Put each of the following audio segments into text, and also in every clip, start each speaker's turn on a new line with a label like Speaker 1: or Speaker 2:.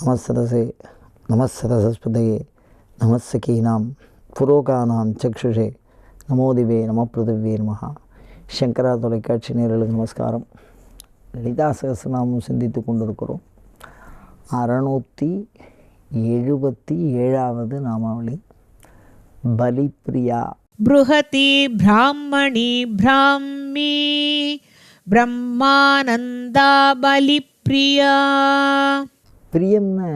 Speaker 1: நமஸ்ததசே நமஸ்ததசஸ்பதையே நமஸ்ஸகீனாம் புரோகானாம் சக்ஷுஷே நமோதிவே நம பிருதிவே நமஹா சங்கரா தொலைக்காட்சி நேர்களுக்கு நமஸ்காரம் லலிதா சகசிரநாமம் சிந்தித்து கொண்டிருக்கிறோம் அறநூற்றி எழுபத்தி ஏழாவது நாமாவளி பலிப்பிரியா
Speaker 2: बृहती ब्राह्मणी ब्राह्मी ब्रह्मानन्दा बलिप्रिया
Speaker 1: பிரியம்னா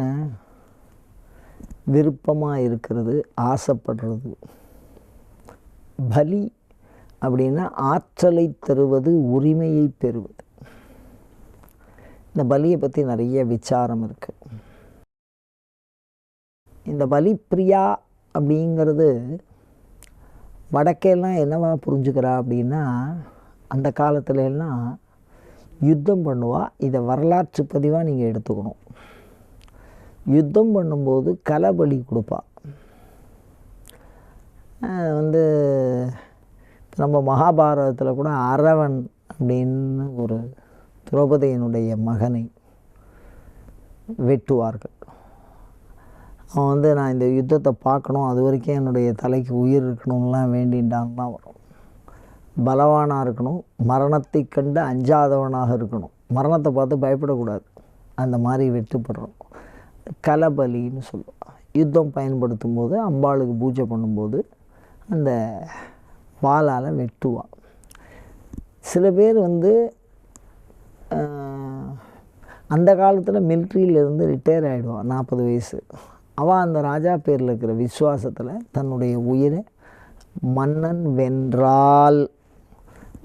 Speaker 1: விருப்பமாக இருக்கிறது ஆசைப்படுறது. பலி அப்படின்னா ஆற்றலை தருவது உரிமையை பெறுவது. இந்த பலியை பற்றி நிறைய விசாரம் இருக்குது இந்த பலி பிரியா அப்படிங்கிறது வடக்கெல்லாம் என்னவா புரிஞ்சுக்கிறா அப்படின்னா அந்த காலத்துல எல்லாம் யுத்தம் பண்ணுவா. இதை வரலாற்று பதிவாக நீங்கள் எடுத்துக்கணும். யுத்தம் பண்ணும்போது கலபலி கொடுப்பா. வந்து நம்ம மகாபாரதத்தில் கூட அரவன் அப்படின்னு ஒரு திரௌபதியினுடைய மகனை வெட்டுவார்கள். அவன் வந்து நான் இந்த யுத்தத்தை பார்க்கணும் அது வரைக்கும் என்னுடைய தலைக்கு உயிர் இருக்கணும்லாம் வேண்டின்டான்லாம் வரும். பலவானாக இருக்கணும் மரணத்தை கண்டு அஞ்சாதவனாக இருக்கணும். மரணத்தை பார்த்து பயப்படக்கூடாது. அந்த மாதிரி வெட்டுப்படுறோம். கலபலின்னு சொல்லுவாள் யுத்தம் பயன்படுத்தும் போது அம்பாளுக்கு பூஜை பண்ணும்போது அந்த வாளால் வெட்டுவாள் சில பேர் வந்து அந்த காலத்தில் மிலிட்ரியிலேருந்து ரிட்டையர் ஆகிடுவான் நாற்பது வயசு. அவள் அந்த ராஜா பேரில் இருக்கிற விசுவாசத்தில் தன்னுடைய உயிரை மன்னன் வென்றால்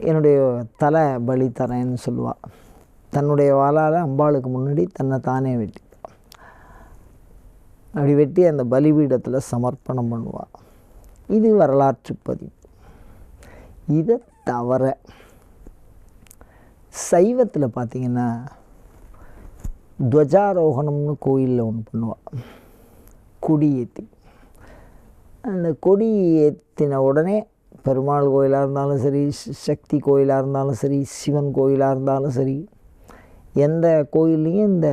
Speaker 1: என்னுடைய தலை பலி தரேன்னு சொல்லுவாள் தன்னுடைய வாளால் அம்பாளுக்கு முன்னாடி தன்னை தானே வெட்டி. அப்படி வெட்டி அந்த பலிபீடத்தில் சமர்ப்பணம் பண்ணுவாள் இது வரலாற்று பதிவு. இதை தவிர சைவத்தில் பார்த்தீங்கன்னா துவஜாரோகணம்னு கோயிலில் ஒன்று பண்ணுவாள் கொடி ஏற்றி அந்த கொடி ஏற்றின உடனே பெருமாள் கோயிலாக இருந்தாலும் சரி சக்தி கோயிலாக இருந்தாலும் சரி சிவன் கோயிலாக இருந்தாலும் சரி எந்த கோயில்லையும் இந்த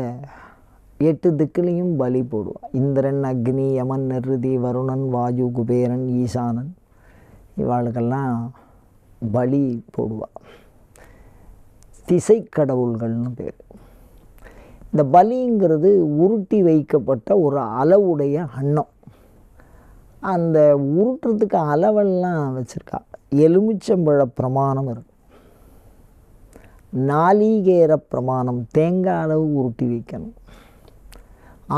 Speaker 1: எட்டு திக்குலேயும் பலி போடுவாள் இந்திரன் அக்னி யமன் நிருதி வருணன் வாயு குபேரன் ஈசானன் இவாளுக்கெல்லாம் பலி போடுவாள் திசை கடவுள்கள்னு பேர். இந்த பலிங்கிறது உருட்டி வைக்கப்பட்ட ஒரு அளவுடைய அன்னம். அந்த உருட்டுறதுக்கு அளவெல்லாம் வச்சுருக்கா. எலுமிச்சம்பழ பிரமாணம் இருக்கு. நாளிகேர பிரமாணம் தேங்காய் அளவு உருட்டி வைக்கணும்.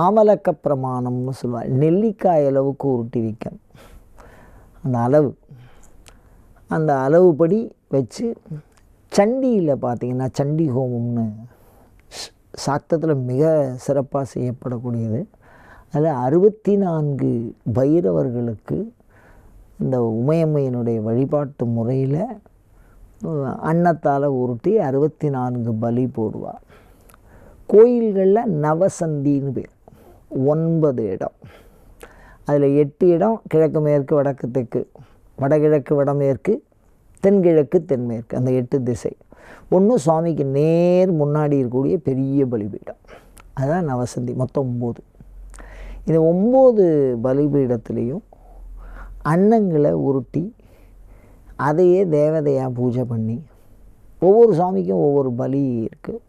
Speaker 1: ஆமலக்க பிரமாணம்னு சொல்லுவாள். நெல்லிக்காய் அளவுக்கு உருட்டி வைக்கணும். அந்த அளவு. அந்த அளவுப்படி வச்சு சண்டியில் பார்த்தீங்கன்னா சண்டி ஹோமம்னு சாக்தத்தில் மிக சிறப்பாக செய்யப்படக்கூடியது. அதில் அறுபத்தி நான்கு பைரவர்களுக்கு இந்த உமையம்மையினுடைய வழிபாட்டு முறையில் அன்னத்தால் உருட்டி அறுபத்தி நான்கு பலி போடுவாள் கோயில்களில் நவசந்தின்னு பேர். ஒன்பது இடம். அதில் எட்டு இடம் கிழக்கு மேற்கு வடக்கு தெற்கு. வடகிழக்கு வடமேற்கு தென்கிழக்கு தென்மேற்கு. அந்த எட்டு திசை. ஒன்று சுவாமிக்கு நேர் முன்னாடி இருக்கக்கூடிய பெரிய பலிபீடம். அதுதான் நவசந்தி மொத்தம் ஒம்பது இந்த ஒம்பது பலிபீடத்துலேயும் அன்னங்களை உருட்டி அதையே தேவதையாக பூஜை பண்ணி ஒவ்வொரு சாமிக்கும் ஒவ்வொரு பலி இருக்குது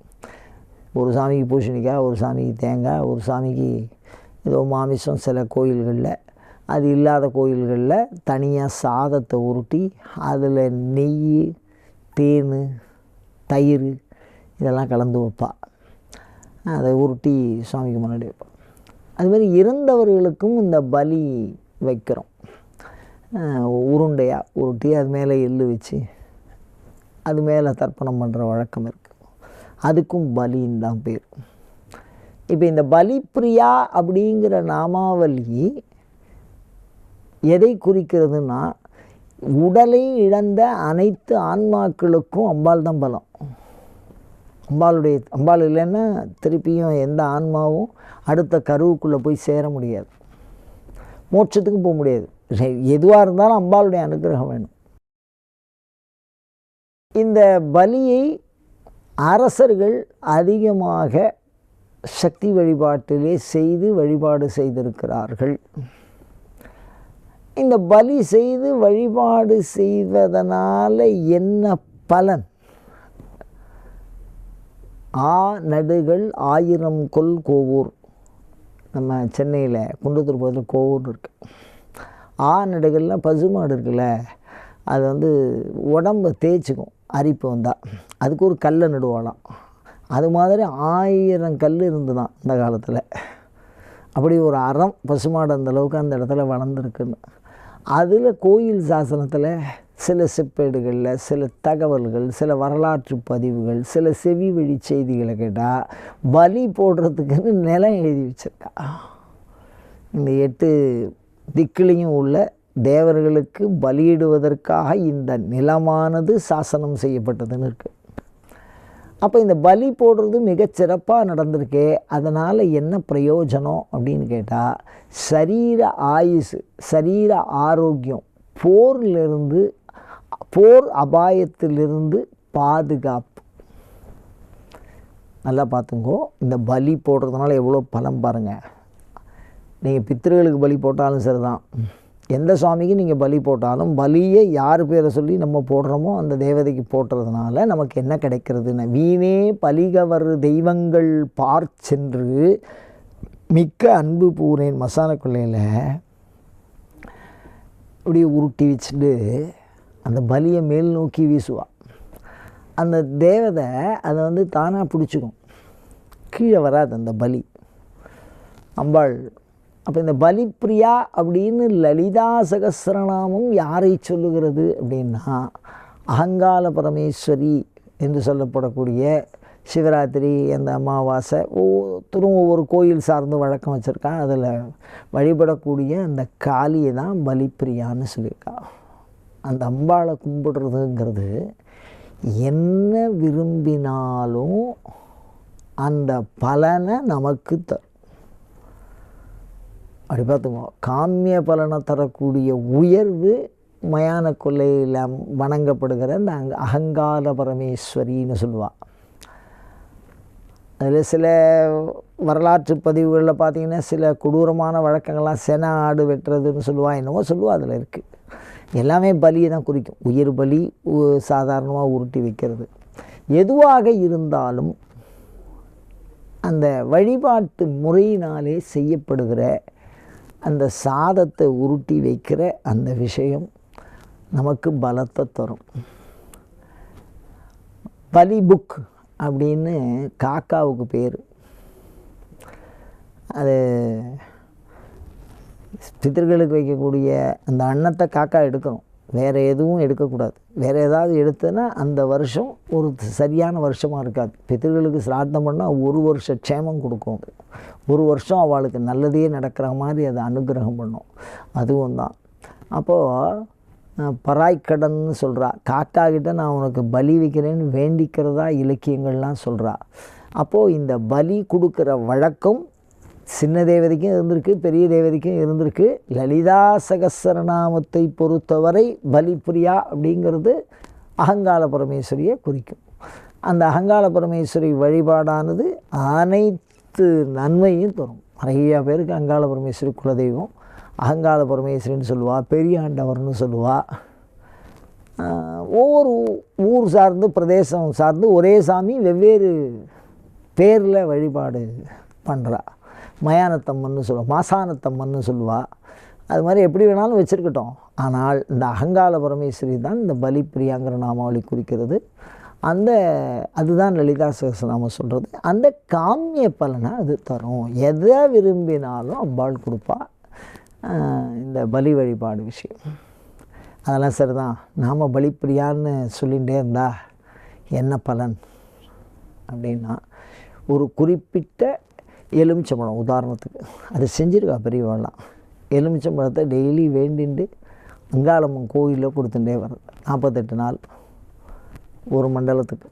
Speaker 1: ஒரு சாமிக்கு பூசணிக்காய் ஒரு சாமிக்கு தேங்காய் ஒரு சாமிக்கு ஏதோ மாமிசம் சில கோயில்களில். அது இல்லாத கோயில்களில் தனியாக சாதத்தை உருட்டி அதில் நெய் தேன் தயிர் இதெல்லாம் கலந்து வைப்பா. அதை உருட்டி சுவாமிக்கு முன்னாடி வைப்பா. அதுமாதிரி இறந்தவர்களுக்கும் இந்த பலி வைக்கிறோம். உருண்டையாக உருட்டி அது மேலே எள்ளு வச்சு அது மேலே தர்ப்பணம் பண்ணுற வழக்கம் இருக்குது அதுக்கும் பலின்னு தான் பேர். இப்போ இந்த பலிப்பிரியா அப்படிங்கிற நாமாவலி எதை குறிக்கிறதுனா உடலை இழந்த அனைத்து ஆன்மாக்களுக்கும் அம்பாள் தான் பலம். அம்பாளுடைய அம்பாள் இல்லைன்னா திருப்பியும் எந்த ஆன்மாவும் அடுத்த கருவுக்குள்ளே போய் சேர முடியாது. மோட்சத்துக்கு போக முடியாது. எதுவாக இருந்தாலும் அம்பாளுடைய அனுகிரகம் வேணும். இந்த பலியை அரசர்கள் அதிகமாக சக்தி வழிபாட்டிலே செய்து வழிபாடு செய்திருக்கிறார்கள். இந்த பலி செய்து வழிபாடு செய்வதனால் என்ன பலன்? ஆ நடுகள் ஆயிரம் கொல் கோவூர். நம்ம சென்னையில் குன்றத்தூர் பக்கத்தில் கோவூர் இருக்கு. ஆ நடுகள்லாம் பசுமாடு இருக்குல்ல அது வந்து உடம்பை தேய்ச்சிக்கும். அரிப்பு வந்தால் அதுக்கு ஒரு கல்லை நடுவாளாம். அது மாதிரி ஆயிரம் கல் இருந்துதான் இந்த காலத்தில். அப்படி ஒரு அறம் பசுமாடு அந்த அளவுக்கு அந்த இடத்துல வளர்ந்துருக்குன்னு. அதில் கோயில் சாசனத்தில் சில செப்பேடுகளில் சில தகவல்கள் சில வரலாற்று பதிவுகள் சில செவி வழி செய்திகளை கேட்டால் பலி போடுறதுக்குன்னு நிலம் எழுதி வச்சுருக்கா. இந்த எட்டு திக்கிலையும் உள்ள தேவர்களுக்கு பலியிடுவதற்காக இந்த நிலமானது சாசனம் செய்யப்பட்டதுன்னு இருக்குது அப்போ இந்த பலி போடுறது மிகச்சிறப்பாக நடந்திருக்கே அதனால் என்ன பிரயோஜனம் அப்படின்னு கேட்டால் சரீர ஆயுசு சரீர ஆரோக்கியம் போர்லேருந்து போர் அபாயத்திலிருந்து பாதுகாப்பு. நல்லா பார்த்துங்கோ இந்த பலி போடுறதுனால எவ்வளோ பலம் பாருங்கள் நீங்கள் பித்திருகளுக்கு பலி போட்டாலும் சரிதான். எந்த சுவாமிக்கு நீங்கள் பலி போட்டாலும் பலியை யார் பேரை சொல்லி நம்ம போடுறோமோ அந்த தேவதைக்கு போட்டுறதுனால நமக்கு என்ன கிடைக்கிறதுன்னு? வீணே பலிகவர் தெய்வங்கள் பார் சென்று மிக்க அன்பு பூரேன் மசாலா கொள்ளையில் அப்படியே உருட்டி வச்சுட்டு அந்த பலியை மேல் நோக்கி வீசுவாள் அந்த தேவதை அதை வந்து தானாக பிடிச்சிக்கும். கீழே வராது அந்த பலி. அம்பாள் அப்போ இந்த பலிப்பிரியா அப்படின்னு லலிதா சகசிரநாமம் யாரை சொல்லுகிறது அப்படின்னா அகங்கால பரமேஸ்வரி என்று சொல்லப்படக்கூடிய சிவராத்திரி அந்த அமாவாசை ஒவ்வொருத்தரும் ஒவ்வொரு கோயில் சார்ந்து வழக்கம் வச்சுருக்கான் அதில் வழிபடக்கூடிய அந்த காளியை தான் பலிப்பிரியான்னு சொல்லியிருக்கா. அந்த அம்பாளை கும்பிடுறதுங்கிறது என்ன விரும்பினாலும் அந்த பலனை நமக்கு தரும். அப்படி பார்த்துக்குவோம் காமிய பலனை தரக்கூடிய உயர்வு மயான கொள்ளையில் வணங்கப்படுகிற அந்த அங் அகங்கார பரமேஸ்வரின்னு சொல்லுவாள் அதில் சில வரலாற்று பதிவுகளில் பார்த்தீங்கன்னா சில கொடூரமான வழக்கங்கள்லாம் சென ஆடு வெட்டுறதுன்னு சொல்லுவாள் என்னவோ சொல்லுவாள் அதில் இருக்குது எல்லாமே பலியை தான் குறிக்கும். உயிர் பலி சாதாரணமாக உருட்டி வைக்கிறது. எதுவாக இருந்தாலும் அந்த வழிபாட்டு முறையினாலே செய்யப்படுகிற அந்த சாதத்தை உருட்டி வைக்கிற அந்த விஷயம் நமக்கு பலத்தை தரும். பலி புக் அப்படின்னு காக்காவுக்கு பேர். அது பித்தர்களுக்கு வைக்கக்கூடிய அந்த அன்னத்தை காக்கா எடுக்கணும் வேறு எதுவும் எடுக்கக்கூடாது. வேறு ஏதாவது எடுத்தேன்னா அந்த வருஷம் ஒரு சரியான வருஷமாக இருக்காது. பித்தர்களுக்கு சிரார்த்தம் பண்ணால் ஒரு வருஷ க்ஷேமம் கொடுக்கும் அது. ஒரு வருஷம் அவளுக்கு நல்லதே நடக்கிற மாதிரி அதை அனுகிரகம் பண்ணும். அதுவும் தான். அப்போது பராய்க்கடன்னு சொல்கிறா காக்கா கிட்ட நான் உனக்கு பலி வைக்கிறேன்னு வேண்டிக்கிறதா இலக்கியங்கள்லாம் சொல்கிறா அப்போது இந்த பலி கொடுக்குற வழக்கம் சின்ன தேவதைக்கும் இருந்திருக்கு பெரிய தேவதைக்கும் இருந்திருக்கு. லலிதா சகசரநாமத்தை பொறுத்தவரை பலிப்பிரியா அப்படிங்கிறது அகங்கால பரமேஸ்வரியை குறிக்கும். அந்த அகங்கால பரமேஸ்வரி வழிபாடானது அனைத்து நன்மையும் தரும். நிறையா பேருக்கு அங்காள பரமேஸ்வரி குலதெய்வம் அகங்கால பரமேஸ்வரின்னு சொல்லுவா பெரியாண்டவர்னு சொல்லுவா. ஒவ்வொரு ஊர் சார்ந்து பிரதேசம் சார்ந்து ஒரே சாமி வெவ்வேறு பேரில் வழிபாடு பண்ணுறா மயானத்தம்மன்னு சொல்லுவாள் மாசானத்தம்மன்னு சொல்லுவாள் அது மாதிரி எப்படி வேணாலும் வச்சுருக்கட்டும். ஆனால் இந்த அகங்கால பரமேஸ்வரி தான் இந்த பலிப்பிரியாங்கிற நாமாவளி குறிக்கிறது. அந்த அதுதான் லலிதா சகசநாமம் சொல்கிறது அந்த காமிய பலனை அது தரும். எதை விரும்பினாலும் அம்பாள் கொடுப்பா. இந்த பலி வழிபாடு விஷயம். அதெல்லாம் சரிதான். நாம் பலிப்பிரியான்னு சொல்லிகிட்டே இருந்தா என்ன பலன்? அப்படின்னா ஒரு குறிப்பிட்ட எலுமிச்சம்பழம் உதாரணத்துக்கு. அது செஞ்சுருக்கா பெரியவெல்லாம் எலுமிச்சம்பழத்தை டெய்லி வேண்டிண்டு அங்காளம்மன் கோயிலில் கொடுத்துட்டே வர்றது. நாற்பத்தெட்டு நாள் ஒரு மண்டலத்துக்கு.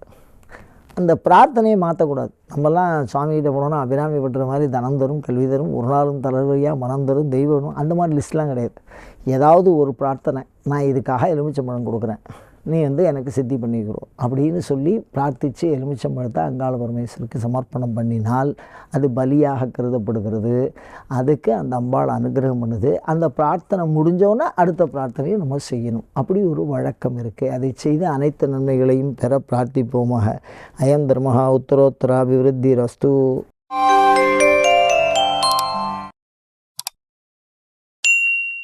Speaker 1: அந்த பிரார்த்தனையை மாற்றக்கூடாது நம்மலாம் சுவாமிகிட்ட போனோன்னா அபிராமி பட்டுற மாதிரி தனம் தரும் கல்வி தரும் ஒரு நாளும் தளர்வழியாக மனம் தரும் தெய்வம் அந்த மாதிரி லிஸ்ட்லாம் கிடையாது. ஏதாவது ஒரு பிரார்த்தனை. நான் இதுக்காக எலுமிச்சம்பழம் கொடுக்குறேன். நீ வந்து எனக்கு சித்தி பண்ணிக்கிறோம் அப்படின்னு சொல்லி பிரார்த்தித்து எலுமிச்சம்பழத்தை அங்காள பரமேஸ்வருக்கு சமர்ப்பணம் பண்ணினால் அது பலியாக கருதப்படுகிறது. அதுக்கு அந்த அம்பாள் அனுகிரகம் பண்ணுது. அந்த பிரார்த்தனை முடிஞ்சோன்னே அடுத்த பிரார்த்தனையை நம்ம செய்யணும். அப்படி ஒரு வழக்கம் இருக்குது அதை செய்து அனைத்து நன்மைகளையும் பெற பிரார்த்திப்போமாக. அயம் தர்மஹா உத்தரோத்தராபிவிருத்தி ரஸ்து